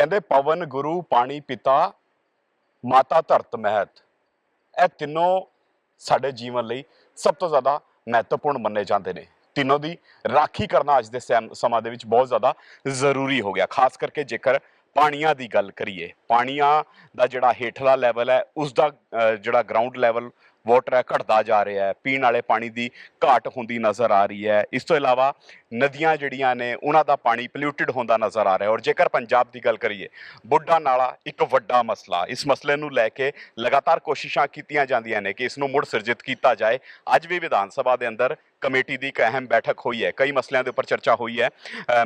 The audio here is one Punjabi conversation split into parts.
ਕਹਿੰਦੇ ਪਵਨ ਗੁਰੂ ਪਾਣੀ ਪਿਤਾ, ਮਾਤਾ ਧਰਤ ਮਹਿਤ। ਇਹ ਤਿੰਨੋਂ ਸਾਡੇ ਜੀਵਨ ਲਈ ਸਭ ਤੋਂ ਜ਼ਿਆਦਾ ਮਹੱਤਵਪੂਰਨ ਮੰਨੇ ਜਾਂਦੇ ਨੇ। ਤਿੰਨੋਂ ਦੀ ਰਾਖੀ ਕਰਨਾ ਅੱਜ ਦੇ ਸੈਮ- ਸਮਾਂ ਦੇ ਵਿੱਚ ਬਹੁਤ ਜ਼ਿਆਦਾ ਜ਼ਰੂਰੀ ਹੋ ਗਿਆ। ਖਾਸ ਕਰਕੇ ਜੇਕਰ ਪਾਣੀਆਂ ਦੀ ਗੱਲ ਕਰੀਏ, ਪਾਣੀਆਂ ਦਾ ਜਿਹੜਾ ਹੇਠਲਾ ਲੈਵਲ ਹੈ, ਉਸ ਦਾ ਜਿਹੜਾ ਗਰਾਊਂਡ ਲੈਵਲ ਵਾਟਰ ਹੈ, ਘਟਦਾ ਜਾ ਰਿਹਾ ਹੈ। ਪੀਣ ਵਾਲੇ ਪਾਣੀ ਦੀ ਘਾਟ ਹੁੰਦੀ ਨਜ਼ਰ ਆ ਰਹੀ ਹੈ। ਇਸ ਤੋਂ ਇਲਾਵਾ ਨਦੀਆਂ ਜਿਹੜੀਆਂ ਨੇ, ਉਹਨਾਂ ਦਾ ਪਾਣੀ ਪੋਲਿਊਟਡ ਹੁੰਦਾ ਨਜ਼ਰ ਆ ਰਿਹਾ। ਔਰ ਜੇਕਰ ਪੰਜਾਬ ਦੀ ਗੱਲ ਕਰੀਏ, ਬੁੱਢਾ ਨਾਲਾ ਇੱਕ ਵੱਡਾ ਮਸਲਾ। ਇਸ ਮਸਲੇ ਨੂੰ ਲੈ ਕੇ ਲਗਾਤਾਰ ਕੋਸ਼ਿਸ਼ਾਂ ਕੀਤੀਆਂ ਜਾਂਦੀਆਂ ਨੇ ਕਿ ਇਸ ਨੂੰ ਮੁੜ ਸਿਰਜਿਤ ਕੀਤਾ ਜਾਏ। ਅੱਜ ਵੀ ਵਿਧਾਨ ਸਭਾ ਦੇ ਅੰਦਰ ਕਮੇਟੀ ਦੀ ਇੱਕ ਅਹਿਮ ਬੈਠਕ ਹੋਈ ਹੈ। ਕਈ ਮਸਲਿਆਂ ਦੇ ਉੱਪਰ ਚਰਚਾ ਹੋਈ ਹੈ।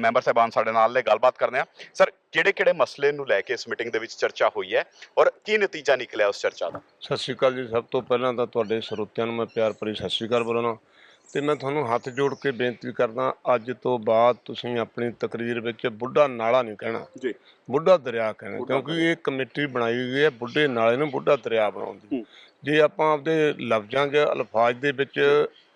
ਮੈਂਬਰ ਸਾਹਿਬਾਨ ਸਾਡੇ ਨਾਲ ਨੇ, ਗੱਲਬਾਤ ਕਰਦੇ ਆ ਸਰ ਕਿਹੜੇ ਕਿਹੜੇ ਮਸਲੇ ਨੂੰ ਲੈ ਕੇ ਇਸ ਮੀਟਿੰਗ ਦੇ ਵਿੱਚ ਚਰਚਾ ਹੋਈ ਹੈ ਔਰ ਕੀ ਨਤੀਜਾ ਨਿਕਲਿਆ ਉਸ ਚਰਚਾ ਦਾ? ਸਤਿ ਸ਼੍ਰੀ ਅਕਾਲ ਜੀ। ਸਭ ਤੋਂ ਪਹਿਲਾਂ ਤਾਂ ਤੁਹਾਡੇ ਸਰੋਤਿਆਂ ਨੂੰ ਮੈਂ ਪਿਆਰ ਭਰੀ ਸਤਿ ਸ਼੍ਰੀ ਅਕਾਲ ਬੋਲਣਾ ਤੇ ਮੈਂ ਤੁਹਾਨੂੰ ਹੱਥ ਜੋੜ ਕੇ ਬੇਨਤੀ ਕਰਦਾ ਅੱਜ ਤੋਂ ਬਾਅਦ ਤੁਸੀਂ ਆਪਣੀ ਤਕਰੀਰ ਵਿੱਚ ਬੁੱਢਾ ਨਾਲਾ ਨਹੀਂ ਕਹਿਣਾ। ਜੀ। ਬੁੱਢਾ ਦਰਿਆ ਕਹਿਣਾ ਕਿਉਂਕਿ ਇਹ ਕਮੇਟੀ ਬਣਾਈ ਗਈ ਹੈ ਬੁੱਢੇ ਨਾਲੇ ਨੂੰ ਬੁੱਢਾ ਦਰਿਆ ਬਣਾਉਣ ਦੀ। ਜੇ ਆਪਾਂ ਆਪਦੇ ਲਫ਼ਜ਼ਾਂ 'ਚ ਅਲਫਾਜ਼ ਦੇ ਵਿੱਚ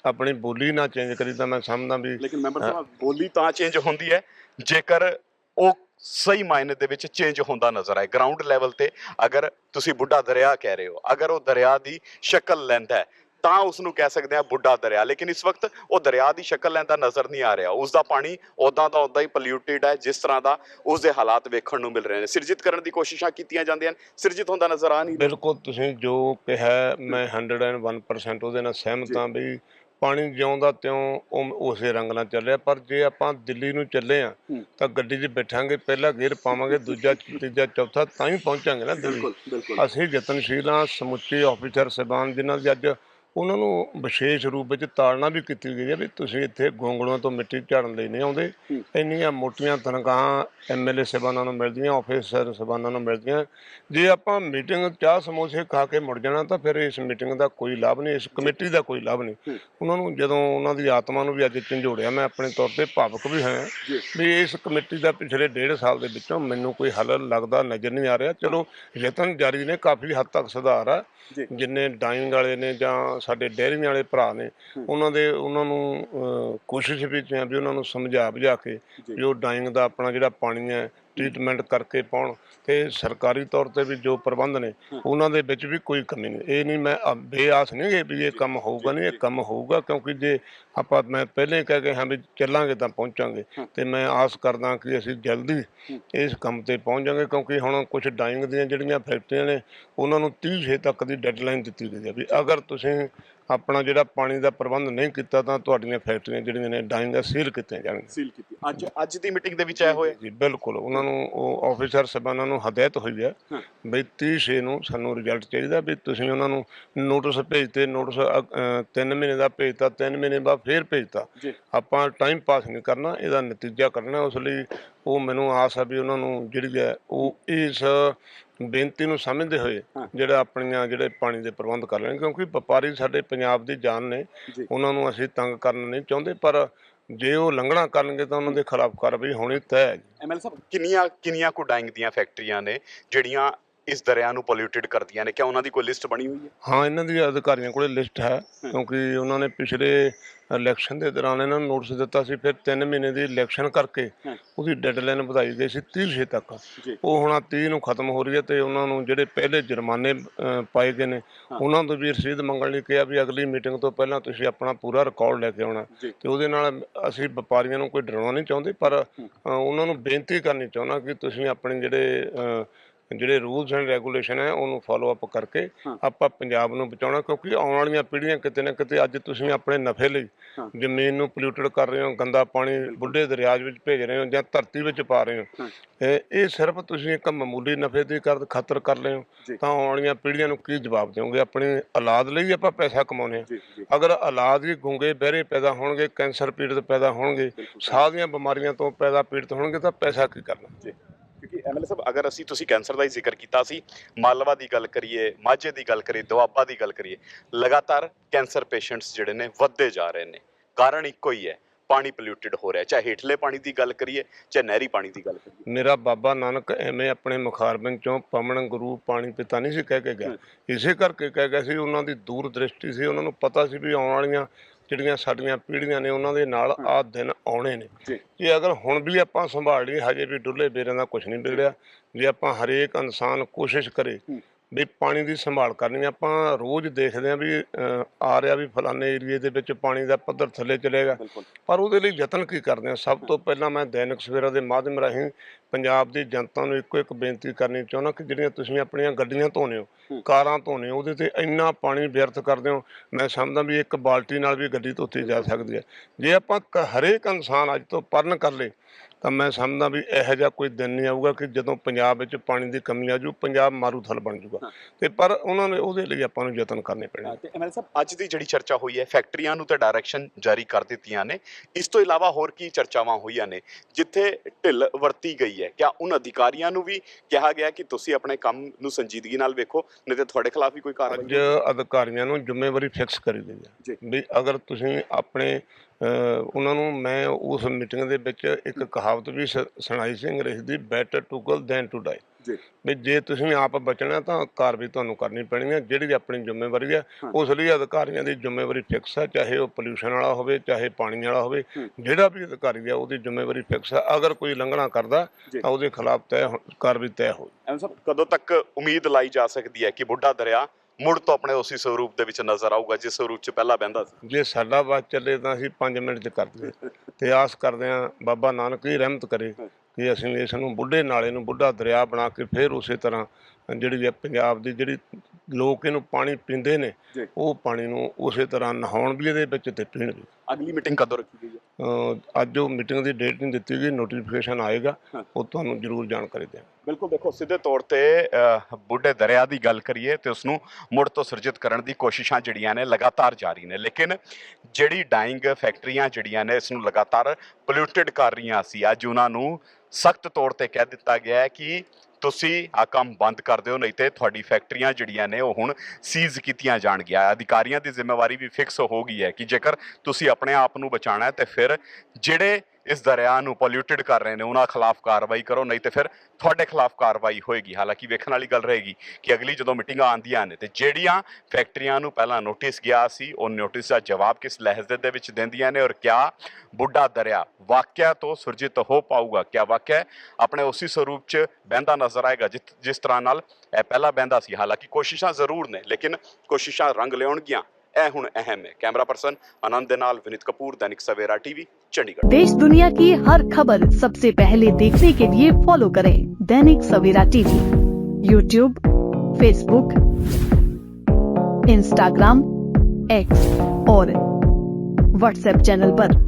ਆਪਣੀ ਬੋਲੀ ਨਾ ਚੇਂਜ ਕਰੀ ਤਾਂ ਮੈਂ ਸਮਝਦਾ ਵੀ ਲੇਕਿਨ ਮੈਂਬਰ ਸਾਹਿਬ ਬੋਲੀ ਤਾਂ ਚੇਂਜ ਹੁੰਦੀ ਹੈ ਜੇਕਰ ਉਹ ਸਹੀ ਮਾਇਨੇ ਦੇ ਵਿੱਚ ਚੇਂਜ ਹੁੰਦਾ ਨਜ਼ਰ ਆਏ। ਗਰਾਊਂਡ ਲੈਵਲ ਤੇ ਅਗਰ ਤੁਸੀਂ ਬੁੱਢਾ ਦਰਿਆ ਕਹਿ ਰਹੇ ਹੋ ਅਗਰ ਉਹ ਦਰਿਆ ਦੀ ਸ਼ਕਲ ਲੈਂਦਾ ਹੈ ਤਾਂ ਉਸ ਨੂੰ ਕਹਿ ਸਕਦੇ ਆ ਬੁੱਢਾ ਦਰਿਆ। ਲੇਕਿਨ ਇਸ ਵਕਤ ਉਹ ਦਰਿਆ ਦੀ ਸ਼ਕਲ ਲੈਂਦਾ ਨਜ਼ਰ ਨਹੀਂ ਆ ਰਿਹਾ। ਉਸ ਦਾ ਪਾਣੀ ਉਦਾਂ ਦਾ ਉਦਾਂ ਹੀ ਪੋਲਿਊਟਡ ਹੈ ਜਿਸ ਤਰ੍ਹਾਂ ਦਾ ਉਸ ਦੇ ਹਾਲਾਤ ਵੇਖਣ ਨੂੰ ਮਿਲ ਰਹੇ ਨੇ। ਸਿਰਜਿਤ ਕਰਨ ਦੀ ਕੋਸ਼ਿਸ਼ਾਂ ਕੀਤੀਆਂ ਜਾਂਦੀਆਂ ਨੇ। ਸਿਰਜਿਤ ਹੁੰਦਾ ਨਜ਼ਰ ਆ ਨਹੀਂ ਬਿਲਕੁਲ ਤੁਸੀਂ ਜੋ ਕਿਹਾ ਮੈਂ 101% ਉਹਦੇ ਨਾਲ ਸਹਿਮਤ ਹਾਂ ਵੀ ਪਾਣੀ ਜਿਉਂਦਾ ਤਿਉਂ ਉਹ ਉਸੇ ਰੰਗ ਨਾਲ ਚੱਲ ਰਿਹਾ। ਪਰ ਜੇ ਆਪਾਂ ਦਿੱਲੀ ਨੂੰ ਚੱਲੇ ਆ ਹੂੰ। ਤਾਂ ਗੱਡੀ 'ਚ ਬੈਠਾਂਗੇ ਪਹਿਲਾ ਗੇਅਰ ਪਾਵਾਂਗੇ ਦੂਜਾ ਤੀਜਾ ਚੌਥਾ ਤਾਂ ਹੀ ਪਹੁੰਚਾਂਗੇ ਨਾ ਦਿੱਲੀ। ਬਿਲਕੁਲ ਅਸੀਂ ਯਤਨਸ਼ੀਲ ਹਾਂ ਸਮੁੱਚੇ ਆਫੀਸਰ ਸਹਿਬਾਨ ਜਿਨ੍ਹਾਂ ਦੀ ਅੱਜ ਉਹਨਾਂ ਨੂੰ ਵਿਸ਼ੇਸ਼ ਰੂਪ ਵਿੱਚ ਤਾੜਨਾ ਵੀ ਕੀਤੀ ਗਈ ਹੈ ਵੀ ਤੁਸੀਂ ਇੱਥੇ ਗੋਂਗਲੂਆਂ ਤੋਂ ਮਿੱਟੀ ਝਾੜਨ ਲਈ ਨਹੀਂ ਆਉਂਦੇ। ਇੰਨੀਆਂ ਮੋਟੀਆਂ ਤਨਖਾਹਾਂ ਐਮਐਲਏ ਸਹਿਬਾਨਾਂ ਨੂੰ ਮਿਲਦੀਆਂ ਆਫੀਸਰ ਸਹਿਬਾਨਾਂ ਨੂੰ ਮਿਲਦੀਆਂ ਜੇ ਆਪਾਂ ਮੀਟਿੰਗ ਚਾਹ ਸਮੋਸੇ ਖਾ ਕੇ ਮੁੜ ਜਾਣਾ ਤਾਂ ਫਿਰ ਇਸ ਮੀਟਿੰਗ ਦਾ ਕੋਈ ਲਾਭ ਨਹੀਂ ਇਸ ਕਮੇਟੀ ਦਾ ਕੋਈ ਲਾਭ ਨਹੀਂ। ਉਹਨਾਂ ਨੂੰ ਜਦੋਂ ਉਹਨਾਂ ਦੀ ਆਤਮਾ ਨੂੰ ਵੀ ਅੱਜ ਝੰਜੋੜਿਆ ਮੈਂ ਆਪਣੇ ਤੌਰ ਤੇ ਭਾਵਕ ਵੀ ਹਾਂ। ਵੀ ਇਸ ਕਮੇਟੀ ਦਾ ਪਿਛਲੇ ਡੇਢ ਸਾਲ ਦੇ ਵਿੱਚੋਂ ਮੈਨੂੰ ਕੋਈ ਹੱਲ ਲੱਗਦਾ ਨਜ਼ਰ ਨਹੀਂ ਆ ਰਿਹਾ ਚਲੋ ਯਤਨ ਜਾਰੀ ਨੇ ਕਾਫੀ ਹੱਦ ਤੱਕ ਸੁਧਾਰ ਆ। ਜਿੰਨੇ ਡਾਈਂਗ ਵਾਲੇ ਨੇ ਜਾਂ ਸਾਡੇ ਡੇਅਰੀਆਂ ਵਾਲੇ ਭਰਾ ਨੇ। ਉਹਨਾਂ ਦੇ ਉਹਨਾਂ ਨੂੰ ਕੋਸ਼ਿਸ਼ ਵਿੱਚ ਆ ਵੀ ਉਹਨਾਂ ਨੂੰ ਸਮਝਾ ਬੁਝਾ ਕੇ ਜੀ। ਡਾਈਂਗ ਦਾ ਆਪਣਾ ਜਿਹੜਾ ਪਾਣੀ ਹੈ ਟ੍ਰੀਟਮੈਂਟ ਕਰਕੇ ਪਾਉਣ ਤੇ ਸਰਕਾਰੀ ਤੌਰ ਤੇ ਵੀ ਜੋ ਪ੍ਰਬੰਧ ਨੇ। ਉਹਨਾਂ ਦੇ ਵਿੱਚ ਵੀ ਕੋਈ ਕਮੀ ਨਹੀਂ ਇਹ ਨਹੀਂ ਮੈਂ ਬੇਆਸ ਨਹੀਂ ਹੈ ਵੀ ਇਹ ਕੰਮ ਹੋਊਗਾ ਨਹੀਂ ਇਹ ਕੰਮ ਹੋਊਗਾ ਕਿਉਂਕਿ ਜੇ ਆਪਾਂ ਮੈਂ ਪਹਿਲੇ ਕਹਿ ਕੇ ਹਾਂ ਵੀ ਚੱਲਾਂਗੇ ਤਾਂ ਪਹੁੰਚਾਂਗੇ। ਤੇ ਮੈਂ ਆਸ ਕਰਦਾ ਕਿ ਅਸੀਂ ਜਲਦੀ। ਇਸ ਕੰਮ ਤੇ ਪਹੁੰਚ ਜਾਵਾਂਗੇ ਕਿਉਂਕਿ ਹੁਣ ਕੁਝ ਡਾਈਂਗ ਦੀਆਂ ਜਿਹੜੀਆਂ ਫੈਕਟਰੀਆਂ ਨੇ ਉਹਨਾਂ ਨੂੰ 30 ਛੇ ਤੱਕ ਦੀ ਡੈਡਲਾਈਨ ਦਿੱਤੀ ਗਈ ਹੈ ਵੀ ਅਗਰ ਤੁਸੀਂ ਆਪਣਾ ਜਿਹੜਾ ਪਾਣੀ ਦਾ ਪ੍ਰਬੰਧ ਨਹੀਂ ਕੀਤਾ ਤਾਂ ਤੁਹਾਡੀਆਂ ਫੈਕਟਰੀਆਂ ਜਿਹੜੀਆਂ ਨੇ ਡਾਈਂਗ ਦਾ ਸੀਲ ਕੀਤੀਆਂ ਜਾਣਗੀਆਂ। ਸੀਲ ਕੀਤੀ। ਅੱਜ ਅੱਜ ਦੀ ਮੀਟਿੰਗ ਦੇ ਵਿੱਚ ਆਏ ਹੋਏ? ਜੀ ਬਿਲਕੁਲ। ਉਹਨਾਂ ਨੂੰ ਉਹ ਆਫੀਸਰ ਸਭਾਨਾਂ ਨੂੰ ਹਦਾਇਤ ਹੋਈ ਹੈ। ਵੀ 30 ਛੇ ਨੂੰ ਸਾਨੂੰ ਰਿਜ਼ਲਟ ਚਾਹੀਦਾ ਵੀ ਤੁਸੀਂ ਉਹਨਾਂ ਨੂੰ ਨੋਟਿਸ ਭੇਜਤੇ ਨੋਟਿਸ 3 ਮਹੀਨੇ ਦਾ ਭੇਜਤਾ 3 ਮਹੀਨੇ ਬਾਅਦ ਫੇਰ ਭੇਜਤਾ। ਆਪਾਂ ਟਾਈਮ ਪਾਸ ਨਹੀਂ ਕਰਨਾ ਇਹਦਾ ਨਤੀਜਾ ਕੱਢਣਾ ਉਸ ਲਈ ਉਹ ਮੈਨੂੰ ਆਸ ਆ ਵੀ ਉਹਨਾਂ ਨੂੰ ਜਿਹੜੀ ਹੈ ਉਹ ਇਸ ਬੇਨਤੀ ਨੂੰ ਸਮਝਦੇ ਹੋਏ ਹਾਂ। ਜਿਹੜਾ ਆਪਣੀਆਂ ਜਿਹੜੇ ਪਾਣੀ ਦੇ ਪ੍ਰਬੰਧ ਕਰ ਲੈਣ ਕਿਉਂਕਿ ਵਪਾਰੀ ਸਾਡੇ ਪੰਜਾਬ ਦੀ ਜਾਨ ਨੇ ਉਹਨਾਂ ਨੂੰ ਅਸੀਂ ਤੰਗ ਕਰਨਾ ਨਹੀਂ ਚਾਹੁੰਦੇ ਪਰ ਜੇ ਉਹ ਲੰਘਣਾ ਕਰਨਗੇ ਤਾਂ ਉਹਨਾਂ ਦੇ ਖਿਲਾਫ ਕਾਰਵਾਈ ਹੋਣੀ ਤੈਅ ਹੈ। ਐਮਐਲ ਸਾਹਿਬ ਕਿੰਨੀਆਂ ਕਿੰਨੀਆਂ ਕੁ ਡਾਈਂਗ ਦੀਆਂ ਫੈਕਟਰੀਆਂ ਨੇ ਜਿਹੜੀਆਂ ਇਸ ਦਰਿਆ ਨੂੰ ਪੋਲਿਊਟਡ ਕਰਦੀਆਂ ਨੇ? ਕਿਆ ਉਹਨਾਂ ਦੀ ਕੋਈ ਲਿਸਟ ਬਣੀ ਹੋਈ ਹੈ? ਹਾਂ ਇਹਨਾਂ ਦੀ ਅਧਿਕਾਰੀਆਂ ਕੋਲੇ ਲਿਸਟ ਹੈ ਕਿਉਂਕਿ ਉਹਨਾਂ ਨੇ ਪਿਛਲੇ ਇਲੈਕਸ਼ਨ ਦੇ ਦੌਰਾਨ ਇਹਨਾਂ ਨੂੰ ਨੋਟਿਸ ਦਿੱਤਾ ਸੀ ਫਿਰ 3 ਮਹੀਨੇ ਦੀ ਇਲੈਕਸ਼ਨ ਕਰਕੇ। ਉਹਦੀ ਡੈਡਲਾਈਨ ਵਧਾਈ ਗਈ ਸੀ 30 ਛੇ ਤੱਕ। ਉਹ ਹੁਣ 30 ਨੂੰ ਖਤਮ ਹੋ ਰਹੀ ਹੈ ਤੇ ਉਹਨਾਂ ਨੂੰ ਜਿਹੜੇ ਪਹਿਲੇ ਜੁਰਮਾਨੇ ਪਾਏ ਗਏ ਨੇ। ਉਹਨਾਂ ਤੋਂ ਵੀ ਰਸੀਦ ਮੰਗਣ ਲਈ ਕਿਹਾ ਵੀ ਅਗਲੀ ਮੀਟਿੰਗ ਤੋਂ ਪਹਿਲਾਂ ਤੁਸੀਂ ਆਪਣਾ ਪੂਰਾ ਰਿਕਾਰਡ ਲੈ ਕੇ ਆਉਣਾ। ਤੇ ਉਹਦੇ ਨਾਲ ਅਸੀਂ ਵਪਾਰੀਆਂ ਨੂੰ ਕੋਈ ਡਰਾਉਣਾ ਨਹੀਂ ਚਾਹੁੰਦੇ ਪਰ ਉਹਨਾਂ ਨੂੰ ਬੇਨਤੀ ਕਰਨੀ ਚਾਹੁੰਦਾ ਕਿ ਤੁਸੀਂ ਆਪਣੇ ਜਿਹੜੇ ਜਿਹੜੇ ਰੂਲਸ ਐਂਡ ਰੈਗੂਲੇਸ਼ਨ ਹੈ ਉਹਨੂੰ ਫਾਲੋ ਅਪ ਕਰਕੇ। ਆਪਾਂ ਪੰਜਾਬ ਨੂੰ ਬਚਾਉਣਾ ਕਿਉਂਕਿ ਆਉਣ ਵਾਲੀਆਂ ਪੀੜ੍ਹੀਆਂ ਕਿਤੇ ਨਾ ਕਿਤੇ ਅੱਜ ਤੁਸੀਂ ਆਪਣੇ ਨਫੇ ਲਈ। ਜ਼ਮੀਨ ਨੂੰ ਪੋਲਿਊਟਡ ਕਰ ਰਹੇ ਹੋ ਗੰਦਾ ਪਾਣੀ ਬੁੱਢੇ ਦਰਿਆ ਵਿੱਚ ਭੇਜ ਰਹੇ ਹੋ ਜਾਂ ਧਰਤੀ ਵਿੱਚ ਪਾ ਰਹੇ ਹੋ। ਇਹ ਇਹ ਸਿਰਫ ਤੁਸੀਂ ਇੱਕ ਮਾਮੂਲੀ ਨਫੇ ਦੀ ਕਰ ਖਾਤਰ ਕਰ ਰਹੇ ਹੋ। ਤਾਂ ਆਉਣ ਵਾਲੀਆਂ ਪੀੜ੍ਹੀਆਂ ਨੂੰ ਕੀ ਜਵਾਬ ਦਿਓਗੇ? ਆਪਣੀ ਔਲਾਦ ਲਈ ਆਪਾਂ ਪੈਸਾ ਜੀ ਜੀ। ਅਗਰ ਔਲਾਦ ਹੀ ਗੁੰਗੇ ਬਹਿਰੇ ਪੈਦਾ ਹੋਣਗੇ ਕੈਂਸਰ ਪੀੜਤ ਪੈਦਾ ਹੋਣਗੇ ਸਾਹ। ਦੀਆਂ ਬਿਮਾਰੀਆਂ ਤੋਂ ਪੈਦਾ ਪੀੜਤ ਹੋਣਗੇ ਤਾਂ ਪੈਸਾ ਕੀ ਕਰਨਾ? ਐਮਐਲਏ ਸਾਹਿਬ ਅਗਰ ਅਸੀਂ ਤੁਸੀਂ ਕੈਂਸਰ ਦਾ ਹੀ ਜ਼ਿਕਰ ਕੀਤਾ ਸੀ ਮਾਲਵਾ ਦੀ ਗੱਲ ਕਰੀਏ ਮਾਝੇ ਦੀ ਗੱਲ ਕਰੀਏ ਦੁਆਬਾ ਦੀ ਗੱਲ ਕਰੀਏ ਲਗਾਤਾਰ ਕੈਂਸਰ ਪੇਸ਼ੈਂਟਸ ਜਿਹੜੇ ਨੇ ਵੱਧਦੇ ਜਾ ਰਹੇ ਨੇ। ਕਾਰਨ ਇੱਕੋ ਹੀ ਹੈ ਪਾਣੀ ਪੋਲਿਊਟਡ ਹੋ ਰਿਹਾ ਚਾਹੇ ਹੇਠਲੇ ਪਾਣੀ ਦੀ ਗੱਲ ਕਰੀਏ ਚਾਹੇ ਨਹਿਰੀ ਪਾਣੀ ਦੀ ਗੱਲ ਕਰੀਏ। ਮੇਰਾ ਬਾਬਾ ਨਾਨਕ ਐਵੇਂ ਆਪਣੇ ਮੁਖਾਰਬਿੰਦ ਚੋਂ ਪਵਨ ਗੁਰੂ ਪਾਣੀ ਪਿਤਾ ਨਹੀਂ ਸੀ ਕਹਿ ਕੇ ਗਿਆ। ਇਸੇ ਕਰਕੇ ਕਹਿ ਗਿਆ ਸੀ ਉਹਨਾਂ ਦੀ ਦੂਰ ਦ੍ਰਿਸ਼ਟੀ ਸੀ ਉਹਨਾਂ ਨੂੰ ਪਤਾ ਸੀ ਵੀ ਆਉਣ ਵਾਲੀਆਂ ਜਿਹੜੀਆਂ ਸਾਡੀਆਂ ਪੀੜ੍ਹੀਆਂ ਨੇ ਉਹਨਾਂ ਦੇ ਨਾਲ ਆਹ ਦਿਨ ਆਉਣੇ ਨੇ ਜੀ। ਅਗਰ ਹੁਣ ਵੀ ਆਪਾਂ ਸੰਭਾਲ ਲਈਏ ਹਜੇ ਵੀ ਡੁੱਲੇ ਬੇਰਾਂ ਦਾ ਕੁਝ ਨਹੀਂ ਵਿਗੜਿਆ ਜੇ ਆਪਾਂ ਹਰੇਕ ਇਨਸਾਨ ਕੋਸ਼ਿਸ਼ ਕਰੇ। ਵੀ ਪਾਣੀ ਦੀ ਸੰਭਾਲ ਕਰਨੀ। ਆਪਾਂ ਰੋਜ਼ ਦੇਖਦੇ ਆ ਵੀ ਅਹ, ਆ ਰਿਹਾ ਵੀ ਫਲਾਣੇ ਏਰੀਏ ਦੇ ਵਿੱਚ ਪਾਣੀ ਦਾ ਪੱਧਰ ਥੱਲੇ ਚਲੇਗਾ ਬਿਲਕੁਲ ਪਰ ਉਹਦੇ ਲਈ ਯਤਨ ਕੀ ਕਰਦੇ ਆ ਸਭ ਤੋਂ ਪਹਿਲਾਂ ਮੈਂ ਦੈਨਿਕ ਸਵੇਰਾ ਦੇ ਮਾਧਿਅਮ ਰਾਹੀਂ ਪੰਜਾਬ ਦੀ ਜਨਤਾ ਨੂੰ ਇੱਕੋ ਇੱਕ ਬੇਨਤੀ ਕਰਨੀ ਚਾਹੁੰਦਾ ਕਿ ਜਿਹੜੀਆਂ ਤੁਸੀਂ ਆਪਣੀਆਂ ਗੱਡੀਆਂ ਧੋਨੇ ਹੋ ਹੂੰ। ਕਾਰਾਂ ਧੋਨੇ ਹੋ ਉਹਦੇ ਤੇ ਇੰਨਾ ਪਾਣੀ ਵਿਅਰਥ ਕਰਦੇ ਹੋ ਮੈਂ ਸਮਝਦਾ ਵੀ ਇੱਕ ਬਾਲਟੀ ਨਾਲ ਵੀ ਗੱਡੀ ਧੋਤੀ ਜਾ ਸਕਦੀ ਹੈ ਜੇ ਆਪਾਂ ਕ- ਹਰੇਕ ਇਨਸਾਨ ਅੱਜ ਤੋਂ ਪਰਨ ਕਰ ਲੇ ਤਾਂ ਮੈਂ ਸਮਝਦਾ ਵੀ ਇਹੋ ਜਿਹਾ ਕੋਈ ਦਿਨ ਨਹੀਂ ਆਊਗਾ ਕਿ ਜਦੋਂ ਪੰਜਾਬ ਵਿੱਚ ਪਾਣੀ ਦੀ ਕਮੀ ਆ ਜੂ ਪੰਜਾਬ ਮਾਰੂਥਲ ਬਣ ਜੂਗਾ। ਤੇ ਪਰ ਉਹਨਾਂ ਨੇ ਉਹਦੇ ਲਈ ਆਪਾਂ ਨੂੰ ਯਤਨ ਕਰਨੇ ਪੈਣੇ ਤੇ ਐਮਐਲ ਸਾਹਿਬ ਅੱਜ ਦੀ ਜਿਹੜੀ ਚਰਚਾ ਹੋਈ ਹੈ ਫੈਕਟਰੀਆਂ ਨੂੰ ਤਾਂ ਡਾਇਰੈਕਸ਼ਨ ਜਾਰੀ ਕਰ ਦਿੱਤੀਆਂ ਨੇ ਇਸ ਤੋਂ ਇਲਾਵਾ ਹੋਰ ਕੀ ਚਰਚਾਵਾਂ ਹੋਈਆਂ ਨੇ ਜਿੱਥੇ ਢਿੱਲ ਵਰਤੀ ਗਈ ਹੈ ਕਿਆ ਉਹਨਾਂ ਅਧਿਕਾਰੀਆਂ ਨੂੰ ਵੀ ਕਿਹਾ ਗਿਆ ਕਿ ਤੁਸੀਂ ਆਪਣੇ ਕੰਮ ਨੂੰ ਸੰਜੀਦਗੀ ਨਾਲ ਵੇਖੋ ਨਹੀਂ ਤੇ ਤੁਹਾਡੇ ਖਿਲਾਫ ਵੀ ਕੋਈ ਅੱਜ ਕਾਰਵਾਈ ਅਧਿਕਾਰੀਆਂ ਨੂੰ ਜ਼ਿੰਮੇਵਾਰੀ ਫਿਕਸ ਕਰੀ ਗਈ ਜੀ। ਹੈ ਵੀ ਅਗਰ ਤੁਸੀਂ ਆਪਣੇ ਉਹਨਾਂ ਨੂੰ ਮੈਂ ਉਸ ਮੀਟਿੰਗ ਦੇ ਵਿੱਚ ਇੱਕ ਕਹਾਵਤ ਵੀ ਸੁਣਾਈ ਸੀ ਅੰਗਰੇਜ਼ੀ ਦੀ ਬੈਟਰ ਟੂ ਗਲ ਦੈਨ ਟੂ ਡਾਈ ਜੀ। ਵੀ ਜੇ ਤੁਸੀਂ ਆਪ ਬਚਣਾ ਤਾਂ ਕਾਰਵਾਈ ਤੁਹਾਨੂੰ ਕਰਨੀ ਪੈਣੀ ਹੈ ਜਿਹੜੀ ਆਪਣੀ ਜ਼ਿੰਮੇਵਾਰੀ ਹੈ। ਉਸ ਲਈ ਅਧਿਕਾਰੀਆਂ ਦੀ ਜ਼ਿੰਮੇਵਾਰੀ ਫਿਕਸ ਹੈ ਚਾਹੇ ਉਹ ਪੋਲਿਊਸ਼ਨ ਵਾਲਾ ਹੋਵੇ ਚਾਹੇ ਪਾਣੀ ਵਾਲਾ ਹੋਵੇ। ਜਿਹੜਾ ਵੀ ਅਧਿਕਾਰੀ ਹੈ ਉਹਦੀ ਜ਼ਿੰਮੇਵਾਰੀ ਫਿਕਸ ਹੈ ਅਗਰ ਕੋਈ ਉਲੰਘਣਾ ਕਰਦਾ। ਤਾਂ ਉਹਦੇ ਖਿਲਾਫ ਤੈਅ ਕਾਰਵਾਈ ਤੈਅ ਹੋਵੇ ਐਮਐਲ ਸਾਹਿਬ ਕਦੋਂ ਤੱਕ ਉਮੀਦ ਲਾਈ ਜਾ ਸਕਦੀ ਹੈ ਕਿ ਬੁੱਢਾ ਦਰਿਆ ਮੁੜ ਤੋਂ ਆਪਣੇ ਉਸੇ ਸਰੂਪ ਦੇ ਵਿੱਚ ਨਜ਼ਰ ਆਊਗਾ, ਜਿਸ ਸਰੂਪ 'ਚ ਪਹਿਲਾਂ ਬਹਿੰਦਾ ਸੀ। ਜੇ ਸਾਡਾ ਬਾਤ ਚੱਲੇ ਤਾਂ ਅਸੀਂ 5 ਮਿੰਟ ਚ ਕਰਦੇ ਤੇ ਆਸ ਕਰਦੇ ਹਾਂ ਬਾਬਾ ਨਾਨਕ ਹੀ ਰਹਿਮਤ ਕਰੇ ਕਿ ਅਸੀਂ ਇਸ ਨੂੰ ਬੁੱਢੇ ਨਾਲੇ ਨੂੰ ਬੁੱਢਾ ਦਰਿਆ ਬਣਾ ਕੇ ਫਿਰ ਉਸੇ ਤਰ੍ਹਾਂ ਜਿਹੜੀ ਹੈ ਪੰਜਾਬ ਦੀ ਜਿਹੜੀ ਲੋਕ ਇਹਨੂੰ ਪਾਣੀ ਪੀਂਦੇ ਨੇ ਜੀ। ਉਹ ਪਾਣੀ ਨੂੰ ਉਸੇ ਤਰ੍ਹਾਂ ਨਹਾਉਣ ਵੀ ਇਹਦੇ ਵਿੱਚ ਤੇ ਪੀਣ ਵੀ ਅਗਲੀ ਮੀਟਿੰਗ ਕਦੋਂ ਰੱਖੀ ਗਈ ਹੈ ਅਹ ਅੱਜ ਉਹ ਮੀਟਿੰਗ ਦੀ ਡੇਟ ਨਹੀਂ ਦਿੱਤੀ ਗਈ ਨੋਟੀਫਿਕੇਸ਼ਨ ਆਏਗਾ ਹਾਂ। ਉਹ ਤੁਹਾਨੂੰ ਜ਼ਰੂਰ ਜਾਣਕਾਰੀ ਦੇਵਾਂਗੇ ਬਿਲਕੁਲ ਦੇਖੋ ਸਿੱਧੇ ਤੌਰ ਤੇ ਅਹ, ਬੁੱਢੇ ਦਰਿਆ ਦੀ ਗੱਲ ਕਰੀਏ ਤੇ ਉਸ ਨੂੰ ਮੁੜ ਤੋਂ ਸੁਰਜਿਤ ਕਰਨ ਦੀ ਕੋਸ਼ਿਸ਼ਾਂ ਜਿਹੜੀਆਂ ਨੇ ਲਗਾਤਾਰ ਜਾਰੀ ਨੇ ਲੇਕਿਨ ਜਿਹੜੀ ਡਾਈਂਗ ਫੈਕਟਰੀਆਂ ਜਿਹੜੀਆਂ ਨੇ ਇਸ ਨੂੰ ਲਗਾਤਾਰ ਪੋਲਿਊਟਡ ਕਰ ਰਹੀਆਂ ਸੀ ਅੱਜ ਉਹਨਾਂ ਨੂੰ ਸਖਤ ਤੌਰ ਤੇ ਕਹਿ ਦਿੱਤਾ ਗਿਆ ਹੈ ਕਿ ਤੁਸੀਂ ਆ ਕੰਮ ਬੰਦ ਕਰ ਦਿਓ, ਨਹੀਂ ਤੇ ਤੁਹਾਡੀ ਫੈਕਟਰੀਆਂ ਜਿਹੜੀਆਂ ਨੇ ਉਹ ਹੁਣ ਸੀਜ਼ ਕੀਤੀਆਂ ਜਾਣਗੀਆਂ ਅਧਿਕਾਰੀਆਂ ਦੀ ਜ਼ਿੰਮੇਵਾਰੀ ਵੀ ਫਿਕਸ ਹੋ ਗਈ ਹੈ ਕਿ ਜੇਕਰ ਤੁਸੀਂ ਆਪਣੇ ਆਪ ਨੂੰ ਬਚਾਉਣਾ ਹੈ ਤੇ ਫਿਰ ਜਿਹੜੇ ਇਸ ਦਰਿਆ ਨੂੰ ਪੋਲਿਊਟਡ ਕਰ ਰਹੇ ਨੇ, ਉਹਨਾਂ ਖਿਲਾਫ ਕਾਰਵਾਈ ਕਰੋ, ਨਹੀਂ ਤੇ ਫਿਰ ਤੁਹਾਡੇ ਖਿਲਾਫ ਕਾਰਵਾਈ ਹੋਏਗੀ। ਹਾਲਾਂਕਿ ਵੇਖਣ ਵਾਲੀ ਗੱਲ ਰਹੇਗੀ ਕਿ ਅਗਲੀ ਜਦੋਂ ਮੀਟਿੰਗਾਂ ਆਉਂਦੀਆਂ ਨੇ, ਤੇ ਜਿਹੜੀਆਂ ਫੈਕਟਰੀਆਂ ਨੂੰ ਪਹਿਲਾਂ ਨੋਟਿਸ ਗਿਆ ਸੀ, ਉਹ ਨੋਟਿਸ ਦਾ ਜਵਾਬ ਕਿਸ ਲਹਿਜ਼ੇ ਦੇ ਵਿੱਚ ਦਿੰਦੀਆਂ ਨੇ ਔਰ ਕਿਆ ਬੁੱਢਾ ਦਰਿਆ ਵਾਕਿਆ ਤੋਂ ਸੁਰਜਿਤ ਹੋ ਪਾਊਗਾ, ਕਿਆ ਵਾਕਿਆ ਆਪਣੇ ਉਸੇ ਸਰੂਪ 'ਚ ਬਹਿੰਦਾ ਨਜ਼ਰ ਆਏਗਾ ਜਿਸ ਜਿਸ ਤਰ੍ਹਾਂ ਨਾਲ ਇਹ ਪਹਿਲਾਂ ਬਹਿੰਦਾ ਸੀ। ਹਾਲਾਂਕਿ ਕੋਸ਼ਿਸ਼ਾਂ ਜ਼ਰੂਰ ਨੇ, ਲੇਕਿਨ ਕੋਸ਼ਿਸ਼ਾਂ ਰੰਗ ਲਿਆਉਣਗੀਆਂ। ਇਹ ਹੁਣ ਅਹਿਮ ਹੈ ਕੈਮਰਾ ਪਰਸਨ ਆਨੰਦ ਦੇ ਨਾਲ ਵਿਨੀਤ ਕਪੂਰ ਦੈਨਿਕ ਸਵੇਰਾ ਟੀਵੀ ਚੰਡੀਗੜ੍ਹ देश दुनिया की हर खबर सबसे पहले देखने के लिए फॉलो करें Dainik Savera TV YouTube Facebook Instagram X और व्हाट्सएप चैनल पर।